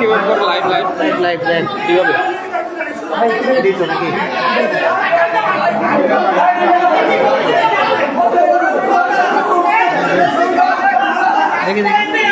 কীভাবে করব live live live live কীভাবে? নাকি দেখি দেখি।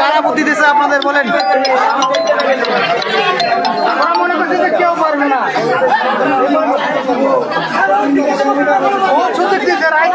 কারা বুদ্ধি দিছে? আপনাদের বলেন। কেউ পারবে না। সুযোগ রাইট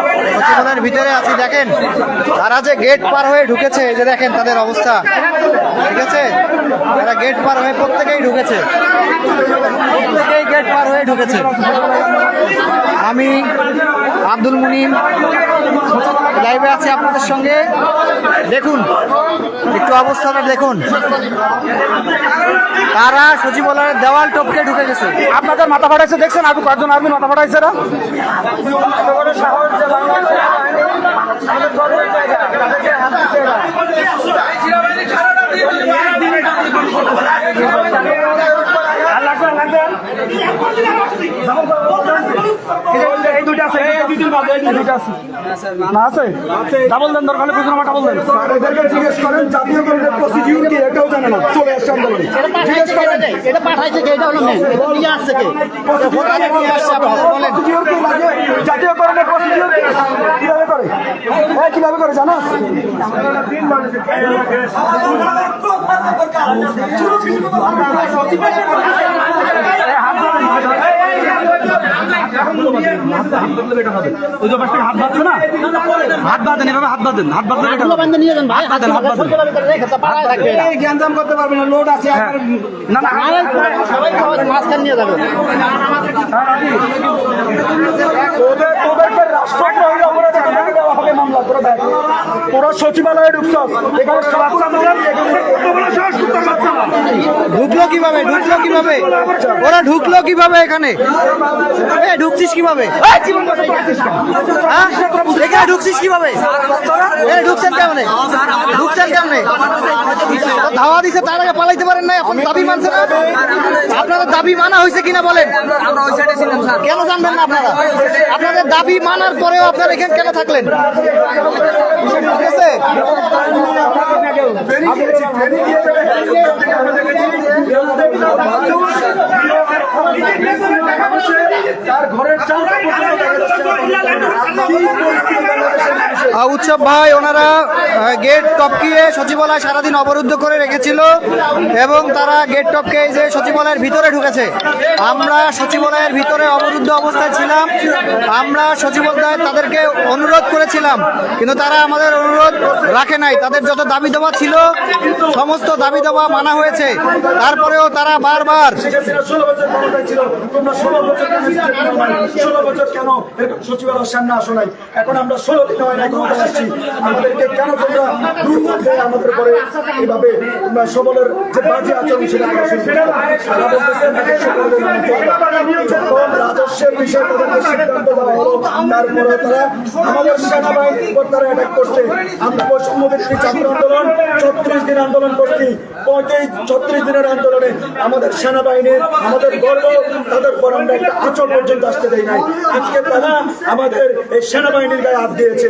সচিবালয়ের ভিতরে আছি, দেখেন। তারা যে গেট পার হয়ে ঢুকেছে যে দেখেন তাদের অবস্থা। ঠিক আছে? তারা গেট পার হয়ে প্রত্যেকেই ঢুকেছে। প্রত্যেকেই গেট পার হয়ে ঢুকেছে। আমি আব্দুল মুনিম লাইভে আছে আপনাদের সঙ্গে। দেখুন একটু অবস্থাটা দেখুন। তারা সচিবালয়ের দেওয়াল টপকে ঢুকে গেছে। আপনাদের মাথা ফাটাইছে দেখছেন? আপনি কয়েকজন আর্মির মাথা ফাটাইছে না এই দুইটা আছে এই দুই দিন বাদে এই দুইটা আছে না আছে? ডাবল দেন দরকার হলে বুঝলাম ডাবল দেন। এদেরকে জিজ্ঞেস করেন জাতীয় করিডোর প্রসিডিউর কি? এটাও জানে না। চলে আসছে আন্দোলনে। জিজ্ঞেস করেন। এটা পাঠাইছে কে? এটা হলো মেন এটা নিয়ে আসছে কে? কোথায় নিয়ে আসছে বলেন। প্রসিডিউর কি? লাগে জাতীয় করিডোর প্রসিডিউর কীভাবে করে? হ্যাঁ কীভাবে করে? জানাস ওই যে পাশে হাত বাঁধছে না হাত বাঁধেন এভাবে হাত বাঁধেন হাত বাঁধলে হাত বাঁধেন বাঁধেন করতে পারবে না লোড আছে হ্যাঁ। না না সবাই নিয়ে যাবে তোদের করে তোরা সচিবালয়ে এখানে বাচ্চা ঢুকলো কীভাবে? ঢুকলো কীভাবে? ওরা ঢুকলো কীভাবে এখানে? ঢুকছিস কীভাবে? হ্যাঁ? এখানে ঢুকছিস কীভাবে? ঢুকছেন কেমনে? কেমনে ধাওয়া দিছে তার আগে পালাইতে পারেন না এখন দাবি মানছে না? আপনাদের দাবি মানা হয়েছে কিনা বলেন? কেন জানবেন না আপনারা? আপনাদের দাবি মানার পরেও আপনারা এখানে কেন থাকলেন? ঠিক আছে? তার ঘরের আহ, উৎসব ভাই, ওনারা গেট টপকিয়ে সচিবালয় সারাদিন অবরুদ্ধ করে রেখেছিল এবং তারা গেট টপকে যে সচিবালয়ের ভিতরে ঢুকেছে। আমরা সচিবালয়ের ভিতরে অবরুদ্ধ অবস্থায় ছিলাম। আমরা সচিবালয় তাদেরকে অনুরোধ করেছিলাম, কিন্তু তারা আমাদের অনুরোধ রাখে নাই। তাদের যত দাবি দেওয়া ছিল, সমস্ত দাবি দেওয়া মানা হয়েছে। তারপরেও তারা বারবার সামনে আসো নাই। এখন আমরা ষোলো দিন হয় আসছি, আমাদেরকে কেন তোমরা আমাদের তোমরা সবলের যে বাজে আচরণ সেটা যখন রাজস্বের বিষয়ে তাদেরকে সিদ্ধান্ত দেওয়া হলো তারপরে তারা আমাদের সেনাবাহিনীর উপর তারা অ্যাটাক করছে। আমরা ছাত্র আন্দোলন? ছত্রিশ দিন আন্দোলন করছি। পঁয়ত্রিশ, ছত্রিশ দিনের আন্দোলনে আমাদের সেনাবাহিনীর, আমাদের গর্ব তাদের পর আমরা একটা আচল পর্যন্ত আসতে দেয় নাই। আজকে তারা আমাদের এই সেনাবাহিনীর গায়ে হাত দিয়েছে।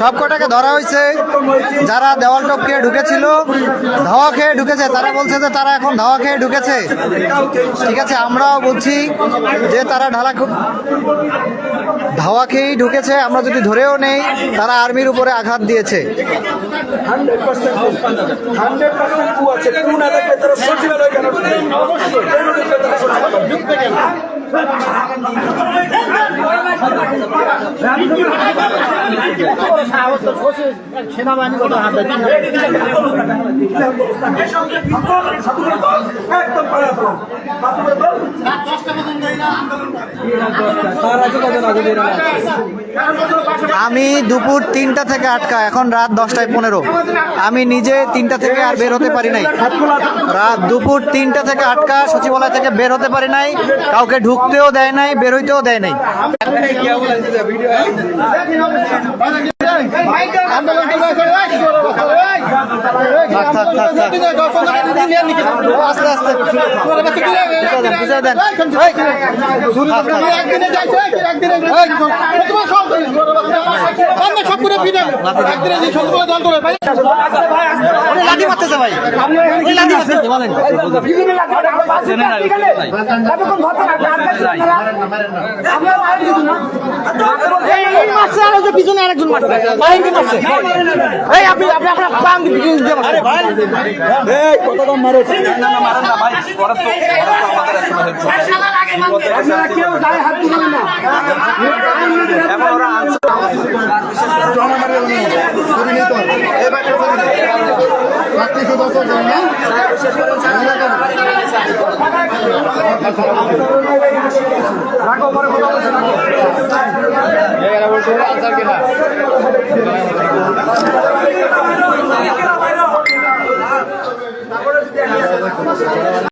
সব কটাকে ধরা হয়েছে। যারা দেওয়াল টপ খেয়ে ঢুকেছিল, ধাওয়া খেয়ে ঢুকেছে। তারা বলছে যে তারা এখন ধাওয়া খেয়ে ঢুকেছে। ঠিক আছে, আমরাও বলছি যে তারা ঢালা ধাওয়া খেয়েই ঢুকেছে। আমরা যদি ধরেও নেই, তারা আর্মির উপরে আঘাত দিয়েছে। হান্ড্রেড আছে কু না থাকলে তারা সচিবালয় কেন? কেন ঢুকবে তারা সচিবালয়? আমি দুপুর তিনটা থেকে আটকা, এখন রাত দশটায় পনেরো। আমি নিজে তিনটা থেকে আর বের হতে পারি নাই। রাত দুপুর তিনটা থেকে আটকা, সচিবালয় থেকে বের হতে পারি নাই, কাউকে ঢুকতেও দেয় নাই বেরোইতেও দেয় নাই। আস্তে আস্তে পিছায় দেন, লাঠি মারতেছে পিছনে আরেকজন মারছে আপনি আপনার পান দিয়ে মারছে এই কত দাম মারে আপনারা কেউ গায়ে হাত দিবেন না রাখো পরে কথা বলছে রাখো